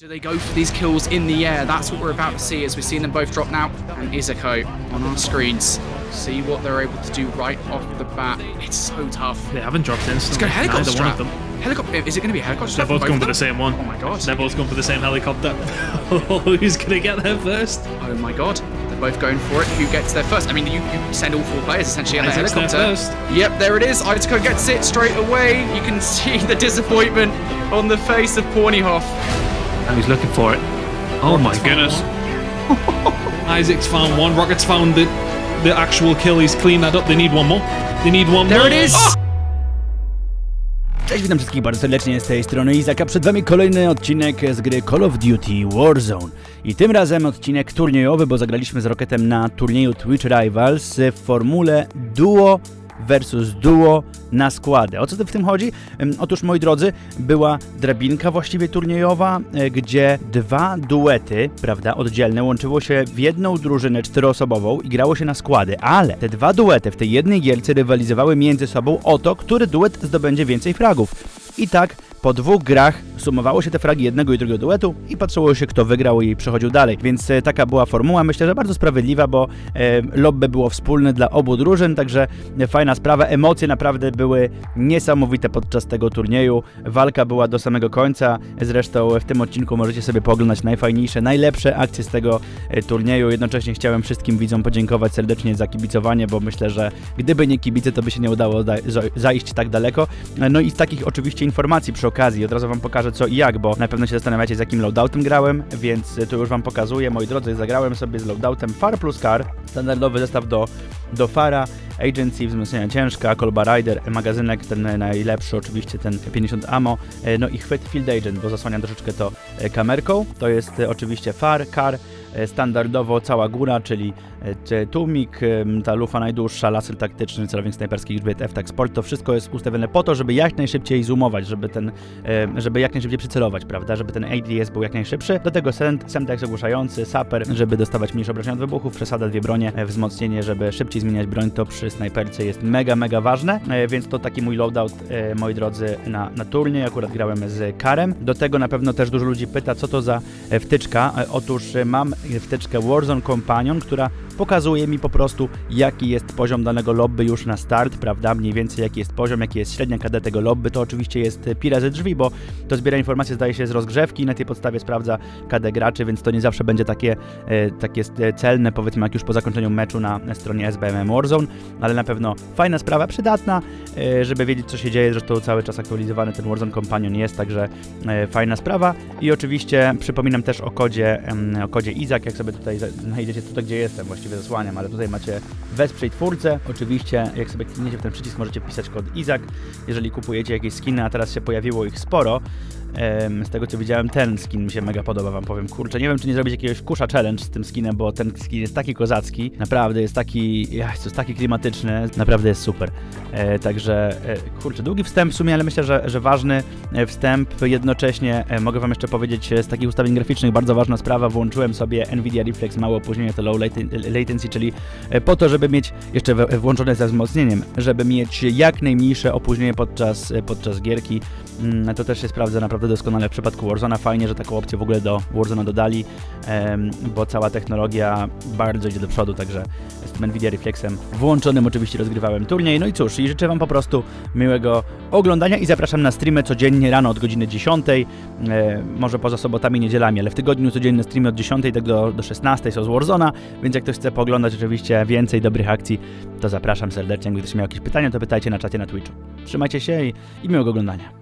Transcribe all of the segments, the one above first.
Do they go for these kills in the air? That's what we're about to see as we've seen them both drop now. And Izuko on our screens. See what they're able to do right off the bat. It's so tough. They haven't dropped in. Let's go helicopter Neither one of them. Helicopter. Is it going to be a helicopter They're strap? both going for the same one. Oh my god. They're both going for the same helicopter. Who's gonna get there first? Oh my god. They're both going for it. Who gets there first? I mean, you, you send all four players essentially on the there helicopter. first. Yep, there it is. Izuko gets it straight away. You can see the disappointment on the face of Pornyhoff. Now he's looking for it. Oh my found goodness. Isaac's found one. Rocket's found the the actual kill. He's cleaned that up. They need one more. They need one There more. it is. Oh! Cześć, witam wszystkich bardzo serdecznie z tej strony Izaka. Przed wami kolejny odcinek z gry Call of Duty Warzone. I tym razem odcinek turniejowy, bo zagraliśmy z Rocketem na turnieju Twitch Rivals w formule duo versus duo na składy. O co w tym chodzi? Otóż, moi drodzy, była drabinka właściwie turniejowa, e, gdzie dwa duety, prawda, oddzielne, łączyło się w jedną drużynę czteroosobową i grało się na składy, ale te dwa duety w tej jednej gierce rywalizowały między sobą o to, który duet zdobędzie więcej fragów. I tak po dwóch grach sumowało się te fragi jednego i drugiego duetu i patrzyło się, kto wygrał i przechodził dalej. Więc e, taka była formuła, myślę, że bardzo sprawiedliwa, bo e, lobby było wspólne dla obu drużyn, także e, fajna sprawa. Emocje naprawdę były niesamowite podczas tego turnieju. Walka była do samego końca. Zresztą w tym odcinku możecie sobie pooglądać najfajniejsze, najlepsze akcje z tego turnieju. Jednocześnie chciałem wszystkim widzom podziękować serdecznie za kibicowanie, bo myślę, że gdyby nie kibice, to by się nie udało zajść tak daleko. No i z takich oczywiście informacji przy okazji, od razu wam pokażę co i jak, bo na pewno się zastanawiacie z jakim loadoutem grałem, więc tu już wam pokazuję. Moi drodzy, zagrałem sobie z loadoutem Far plus Car, standardowy zestaw do, do Fara, Agency, wzmocnienia ciężka, Kolba Rider, magazynek ten najlepszy oczywiście, ten 50 ammo, e, no i chwyt Field Agent, bo zasłania troszeczkę to e, kamerką. To jest e, oczywiście Far, Car, standardowo cała góra, czyli czy tłumik, ta lufa najdłuższa, laser taktyczny, celownik snajperski, grzbiet F-Tak Sport, to wszystko jest ustawione po to, żeby jak najszybciej zoomować, żeby ten, żeby jak najszybciej przycelować, prawda, żeby ten ADS był jak najszybszy. Do tego semtex ogłuszający, saper, żeby dostawać mniejsze obrażenia od wybuchów, przesada dwie bronie, wzmocnienie, żeby szybciej zmieniać broń, to przy snajperce jest mega, mega ważne, e, więc to taki mój loadout, e, moi drodzy, na, na turniej, akurat grałem z Karem. Do tego na pewno też dużo ludzi pyta, co to za e, wtyczka. Otóż mam wtyczkę Warzone Companion, która pokazuje mi po prostu, jaki jest poziom danego lobby już na start, prawda? Mniej więcej jaki jest poziom, jaki jest średnia KD tego lobby. To oczywiście jest e, pira ze drzwi, bo to zbiera informacje, zdaje się, z rozgrzewki i na tej podstawie sprawdza KD graczy, więc to nie zawsze będzie takie, e, takie e, celne, powiedzmy, jak już po zakończeniu meczu na, stronie SBMM Warzone, ale na pewno fajna sprawa, przydatna, żeby wiedzieć, co się dzieje. Zresztą cały czas aktualizowany ten Warzone Companion jest, także fajna sprawa. I oczywiście przypominam też o kodzie, o kodzie Izak, jak sobie tutaj znajdziecie tutaj, gdzie jestem, właściwie zasłaniam, ale tutaj macie wesprzyj twórcę. Oczywiście, jak sobie klikniecie w ten przycisk, możecie pisać kod Izak, jeżeli kupujecie jakieś skiny, a teraz się pojawiło ich sporo. Z tego co widziałem, ten skin mi się mega podoba, wam powiem. Kurczę, nie wiem, czy nie zrobić jakiegoś kusza challenge z tym skinem, bo ten skin jest taki kozacki. Naprawdę jest taki, jest taki klimatyczny, naprawdę jest super. E, także, e, kurczę, długi wstęp w sumie, ale myślę, że, że ważny e, wstęp. Jednocześnie mogę wam jeszcze powiedzieć z takich ustawień graficznych, bardzo ważna sprawa, włączyłem sobie Nvidia Reflex, małe opóźnienie, to low latency, czyli e, po to, żeby mieć jeszcze włączone ze wzmocnieniem, żeby mieć jak najmniejsze opóźnienie podczas, e, podczas gierki. Mm, To też się sprawdza naprawdę doskonale w przypadku Warzone'a. Fajnie, że taką opcję w ogóle do Warzone'a dodali, bo cała technologia bardzo idzie do przodu, także z tym Nvidia Reflexem włączonym oczywiście rozgrywałem turniej. No i cóż, i życzę Wam po prostu miłego oglądania i zapraszam na streamy codziennie rano od godziny 10, e, może poza sobotami niedzielami, ale w tygodniu codzienne streamy od 10 tak do, do 16 są z Warzone'a, więc jak ktoś chce pooglądać oczywiście więcej dobrych akcji, to zapraszam serdecznie. Jakby ktoś miał jakieś pytania, to pytajcie na czacie na Twitchu. Trzymajcie się i, i miłego oglądania.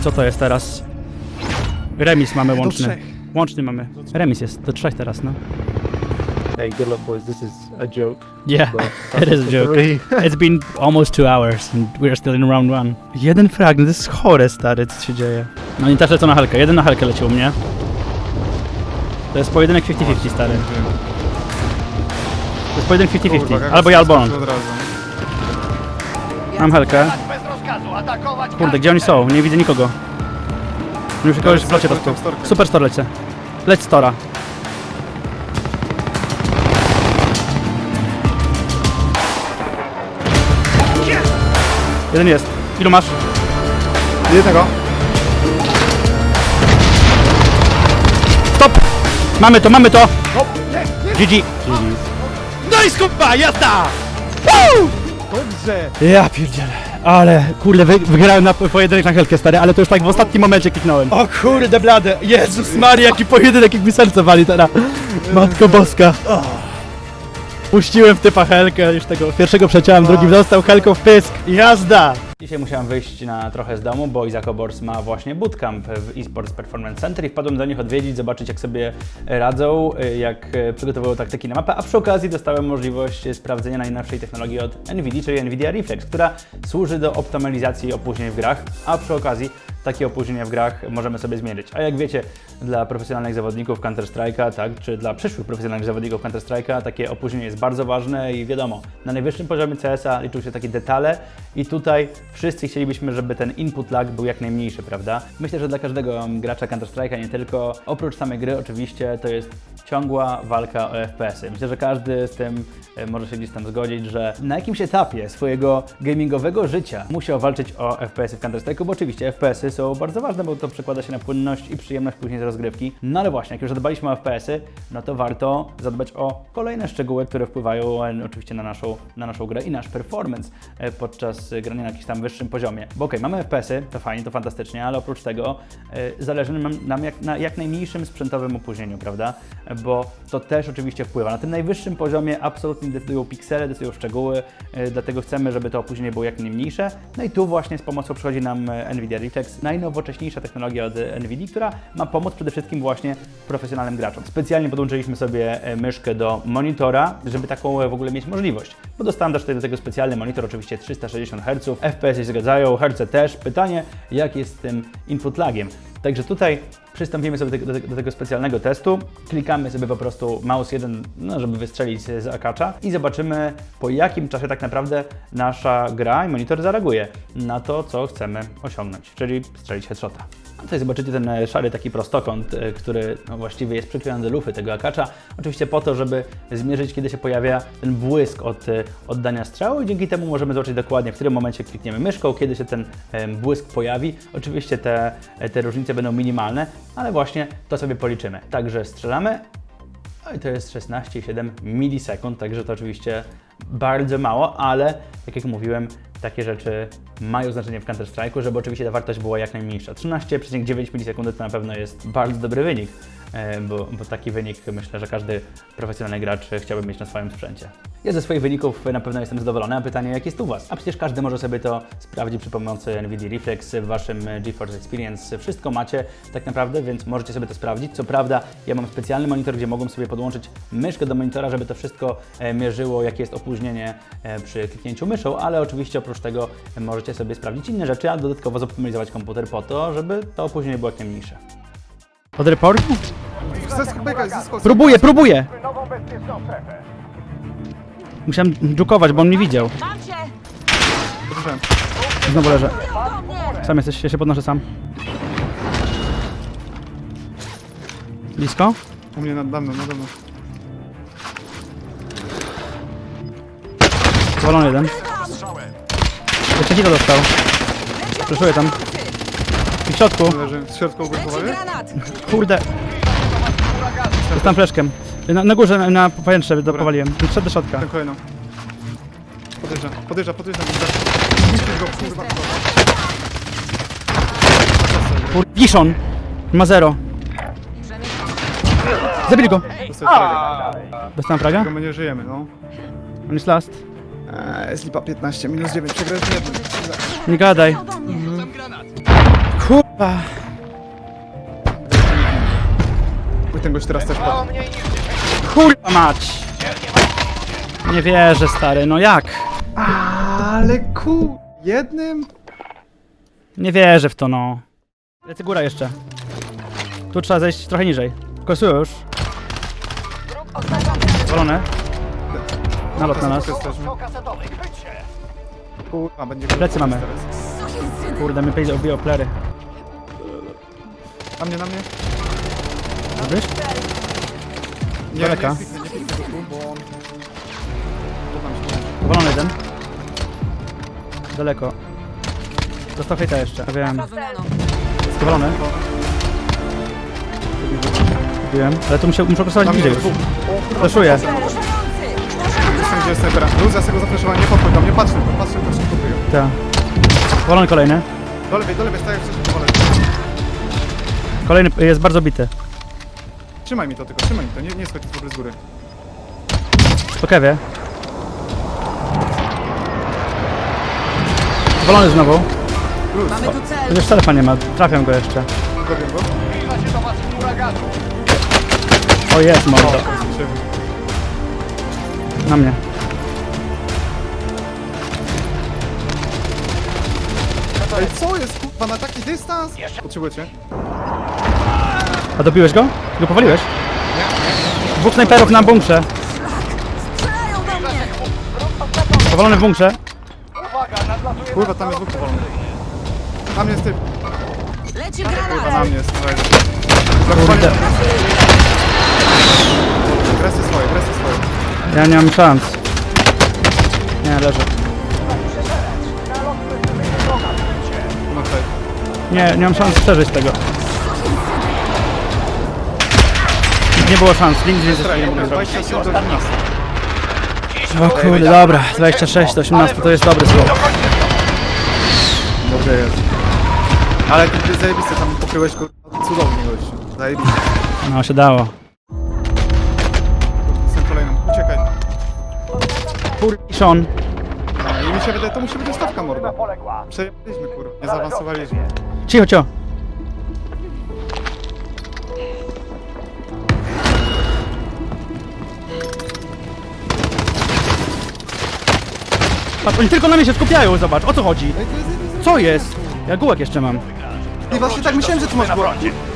Co to jest teraz? Remis mamy łączny. trzech. Łączny mamy. Remis jest, do trzech teraz, no. Hey, good luck, boys. This is a joke. Yeah, but it is a joke. It's been almost two hours and we're still in round one. Jeden fragment, to jest chore stary, co się dzieje. No oni też lecą na helkę, jeden na helkę leci u mnie. To jest pojedynek 50-50 stary. To jest pojedynek 50-50, albo ja, albo on. Mam helkę. Kurde, gdzie oni są? Nie widzę nikogo. Już kogoś w locie dostał. Super store lecę. Leć stora. Jeden jest. Ilu masz? Jednego. Stop! Mamy to, mamy to! GG. No i skupa, jazda! Woo! Dobrze. Ja pierdzielę. Ale kurde, wy, wygrałem na pojedynek na helkę stary, ale to już tak w ostatnim momencie kliknąłem. O kurde blade, Jezus Maria, jaki pojedynek, jak mi serce wali teraz. Matko Boska. O. Puściłem w typa helkę, już tego pierwszego przeciąłem, drugi dostał helką w pysk. Jazda! Dzisiaj musiałem wyjść na trochę z domu, bo Izako Bors ma właśnie bootcamp w eSports Performance Center i wpadłem do nich odwiedzić, zobaczyć jak sobie radzą, jak przygotowują taktyki na mapę, a przy okazji dostałem możliwość sprawdzenia najnowszej technologii od NVIDIA, czyli NVIDIA Reflex, która służy do optymalizacji opóźnień w grach, a przy okazji takie opóźnienia w grach możemy sobie zmierzyć. A jak wiecie, dla profesjonalnych zawodników Counter-Strike'a, tak, czy dla przyszłych profesjonalnych zawodników Counter-Strike'a, takie opóźnienie jest bardzo ważne i wiadomo, na najwyższym poziomie CS-a liczą się takie detale i tutaj wszyscy chcielibyśmy, żeby ten input lag był jak najmniejszy, prawda? Myślę, że dla każdego gracza Counter-Strike'a nie tylko, oprócz samej gry oczywiście, to jest ciągła walka o FPS-y. Myślę, że każdy z tym e, może się gdzieś tam zgodzić, że na jakimś etapie swojego gamingowego życia musiał walczyć o FPS-y w Counter-Strike'u, bo oczywiście FPS-y są bardzo ważne, bo to przekłada się na płynność i przyjemność później z rozgrywki. No ale właśnie, jak już zadbaliśmy o FPS-y, no to warto zadbać o kolejne szczegóły, które wpływają e, oczywiście na naszą, na naszą grę i nasz performance e, podczas grania na jakimś tam wyższym poziomie. Bo okej, mamy FPS-y, to fajnie, to fantastycznie, ale oprócz tego e, zależy nam, nam jak, na jak najmniejszym sprzętowym opóźnieniu, prawda? Bo to też oczywiście wpływa. Na tym najwyższym poziomie absolutnie decydują piksele, decydują szczegóły, e, dlatego chcemy, żeby to opóźnienie było jak najmniejsze. No i tu właśnie z pomocą przychodzi nam e, NVIDIA Reflex, najnowocześniejsza technologia od e, NVIDIA, która ma pomóc przede wszystkim właśnie profesjonalnym graczom. Specjalnie podłączyliśmy sobie myszkę do monitora, żeby taką w ogóle mieć możliwość. Bo dostałem też do tego specjalny monitor, oczywiście 360 Hz, FPS się zgadzają, herce też. Pytanie, jak jest z tym input lagiem? Także tutaj przystąpimy sobie do, do, do tego specjalnego testu. Klikamy sobie po prostu mouse 1, no, żeby wystrzelić z akacza i zobaczymy po jakim czasie tak naprawdę nasza gra i monitor zareaguje na to, co chcemy osiągnąć, czyli strzelić headshota. A Tutaj zobaczycie ten e, szary taki prostokąt, e, który no, właściwie jest przyklejony do lufy tego akacza. Oczywiście po to, żeby zmierzyć, kiedy się pojawia ten błysk od e, oddania strzału i dzięki temu możemy zobaczyć dokładnie, w którym momencie klikniemy myszką, kiedy się ten błysk pojawi. Oczywiście te, te różnice będą minimalne, ale właśnie to sobie policzymy. Także strzelamy, no i to jest 16,7 milisekund, także to oczywiście bardzo mało, ale tak jak mówiłem, takie rzeczy mają znaczenie w Counter-Strike'u, żeby oczywiście ta wartość była jak najmniejsza. 13,9 milisekundy to na pewno jest bardzo dobry wynik, bo, bo taki wynik myślę, że każdy profesjonalny gracz chciałby mieć na swoim sprzęcie. Ja ze swoich wyników na pewno jestem zadowolony, a pytanie jak jest u Was? A przecież każdy może sobie to sprawdzić przy pomocy NVIDIA Reflex w Waszym e, GeForce Experience. Wszystko macie tak naprawdę, więc możecie sobie to sprawdzić. Co prawda ja mam specjalny monitor, gdzie mogłem sobie podłączyć myszkę do monitora, żeby to wszystko e, mierzyło, jakie jest opóźnienie e, przy kliknięciu myszą, ale oczywiście oprócz tego e, możecie sobie sprawdzić inne rzeczy, a dodatkowo zoptymalizować komputer po to, żeby to opóźnienie było jak najmniejsze. Zyskaj. Próbuję, próbuję! Musiałem dżukować, bo on mnie widział. Mam cię! Dobrze. Znowu leżę. Do mnie! Sam jesteś, ja się podnoszę sam. Blisko? U mnie nade mną, nade mną. Zwolony jeden. Jeszcze hito dostał. Przeszuję tam. W środku. Leży w środku Leci granat! Kurde. Dostałem fleszkiem. Na, na górze, na, na pojętrze dopowaliłem. Przed do środka. Ten kolejną. Podjeżdża, podjeżdża, podjeżdża. Niszczysz go, kurwa. Kur... Wiszon. Ma zero. Zabili go. Fragę. Dostałem fraga? Tylko my nie żyjemy, no. On jest last. Eee, jest lipa 15, minus 9, przegraliśmy jeden. Nie gadaj. Mnie! Kurwa. Mój ten gość teraz też padł. Kurwa mać. Nie wierzę, stary. No jak? Ale ku... Jednym? Nie wierzę w to, no. Lecę góra jeszcze. Tu trzeba zejść trochę niżej. Kosuję już. Wolone. Nalot na nas. Kurwa, będzie... Plecy mamy. Kurde, mnie pejdzie obiło plery. Na mnie, na mnie. Wiesz? Nie, Daleka. nie piknę, nie piknę go tu, bo on... To tam się... Wolony jeden. Daleko. Dostał hejta jeszcze. Wiem. Skowalony. Wiem, ale tu muszę, muszę głosować Tam bliżej jest już. dwóch. Flaszuję. Poruszający! Jestem gdzie jest snajpera. Luz, ja z tego zafreszowałem, nie podchodź do mnie, patrzę, patrzę, patrzę, kupuję. Tak. Skowalony kolejny. Do lewej, do lewej, tak jak wcześniej powolę. Kolejny jest bardzo bity. Trzymaj mi to tylko, trzymaj mi to, nie, nie schodź w ogóle z góry. Po kewie. Skowalony znowu. Mamy tu cel! Chociaż telefa nie ma, trafiam go jeszcze. Go. O jest, mordo. Się- Na mnie. Ej, co jest kurwa na taki dystans? Potrzebujecie? A dobiłeś go? Go powaliłeś? Dwóch snajperów na bunkrze. Strzelają do mnie! Powalony w bunkrze. Kurwa, tam jest dwóch powolony. Tam jest typ, Leci kurwa, na granat! mnie jest. Dawaj. Kurde. Wresy swoje, wresy swoje. Ja nie mam szans. Nie, leżę. No tutaj. Nie, nie mam szans przeżyć tego. Nie było szans, nigdy więcej tego nie mogłem zrobić. 27 do 12. O kurde, dobra, 26 do 18 to jest dobry słowo. Dobrze jest. Ale ty zajebiste tam pokryłeś go cudownie gościu. Zajebiste. No się dało. Jestem kolejnym. Uciekaj. Sean, No, I mi się wydaje, to musi być dostawka morda. Przejechaliśmy kurwa, nie zaawansowaliśmy. cicho, cicho. Patrz, oni tylko na mnie się skupiają, zobacz, o co chodzi? Co jest? Ja gułek jeszcze mam. I właśnie tak myślałem, że tu masz głowę.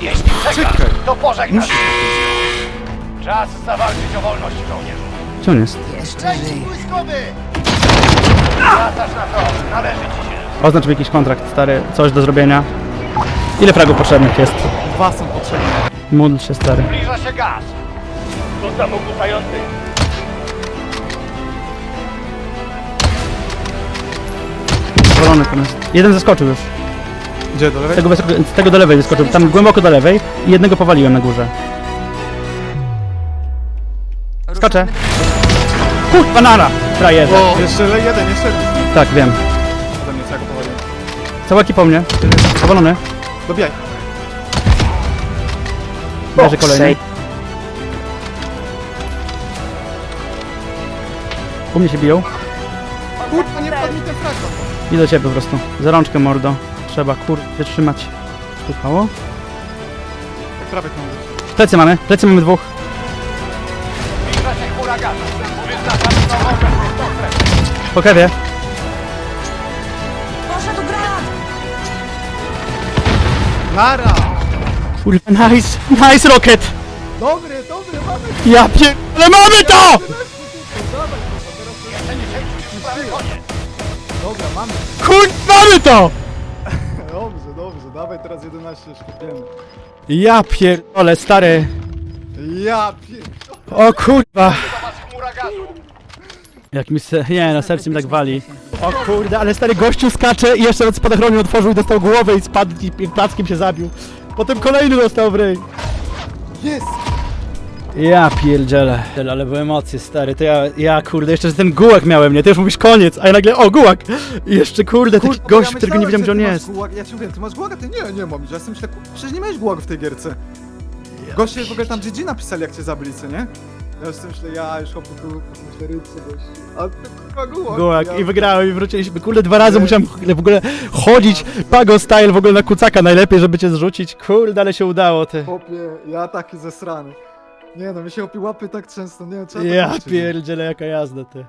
Jeśli czekasz, Czekaj. to pożegnaj się. Czas zawalczyć o wolność żołnierzu. Gdzie on jest? Błyskowy! Wracasz na to, należy ci się. Oznacz mi jakiś kontrakt, stary, coś do zrobienia. Ile fragów potrzebnych jest? Dwa są potrzebne. Módl się, stary. Zbliża się gaz. Został ogłuszający. Powalony tam jest. Jeden zeskoczył już. Gdzie, do Z lewej? tego, wysoko- z tego do lewej wyskoczył. Tam głęboko do lewej i jednego powaliłem na górze. Skaczę. Kurwa nara! Frajerze. O, jeszcze le- jeden, jeszcze jeden. Tak, wiem. Ode mnie, go powoliłem. Cała po mnie. Powalony. Dobijaj. Leży kolejny. U mnie się biją. Kurwa, nie wpadł mi ten frag. Idę do ciebie po prostu. Za rączkę mordo. Trzeba kurde trzymać. Stukało? Prawie to mówisz. Plecy mamy, plecy mamy dwóch. Zbliża się huragan. Wyznaczamy nową bezpieczną strefę. Po kewie. Poszedł granat! Nara! Kurwa, nice, nice rocket! Dobry, dobry, mamy Ja pier... Ale mamy to! Dobra, mamy. Kurwa, mamy to! Dobrze, dobrze, dawaj teraz 11 sztukiemy. Ja pierdolę, stary. Ja pier... O kurwa. Zobacz chmura gazu. Jak mi se... Nie, na serce mi tak wali. O kurde, ale stary gościu skacze i jeszcze od spadochronu otworzył i dostał głowę i spadł i i plackiem się zabił. Potem kolejny dostał w ryj. Jest! Ja pierdzielę. Ale były emocje, stary. To ja, ja kurde, jeszcze ten gułak miałem, nie? Ty już mówisz koniec, a ja nagle, o gułak! I jeszcze kurde, taki Kurwa, gość, którego nie wiedziałem, gdzie on myślałem, jest. masz gułag. Ja ci mówię, ty masz gułaga? Ty nie, nie mam. Ja sobie myślę, przecież nie miałeś gułagu w tej gierce. Goście w ogóle tam GG napisali, jak cię zabili, co nie? Ja sobie myślę, ja już chłopu tu, myślę, rybce gościu. A ty kurwa gułag. Gułak ja... i wygrałem i wróciliśmy. Kurde, dwa razy musiałem w ogóle chodzić, pago style w ogóle na kucaka najlepiej, żeby cię zrzucić. Kurde, ale się udało, ty. Chłopie, ja taki zesrany. Nie no, mi się łapy tak często, nie wiem, Ja pierdzielę, jaka jazda, ty.